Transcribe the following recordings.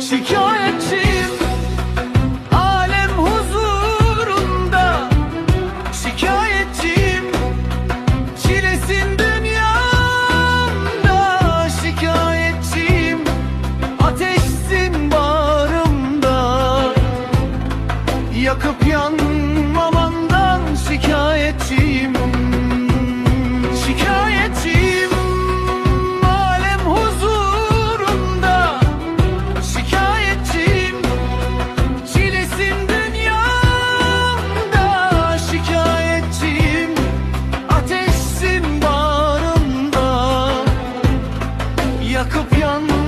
Şikayetçiyim. Alem huzurunda. Şikayetçiyim. Çilesin dünyamda. Şikayetçiyim. Ateşsin bağrımda. Yakıp yanmamandan Yakıp yanmamandan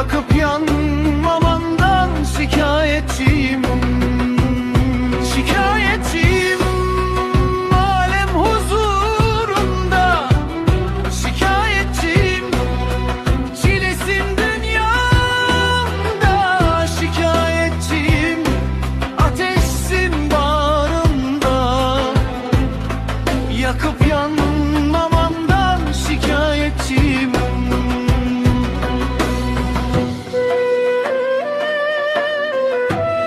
Yakıp yanmamandan şikayetçiyim. Şikayetçiyim. Alem huzurunda Şikayetçiyim. Çilesin dünyamda Şikayetçiyim. Ateşsin bağrımda Yakıp yanmamandan şikayetçiyim.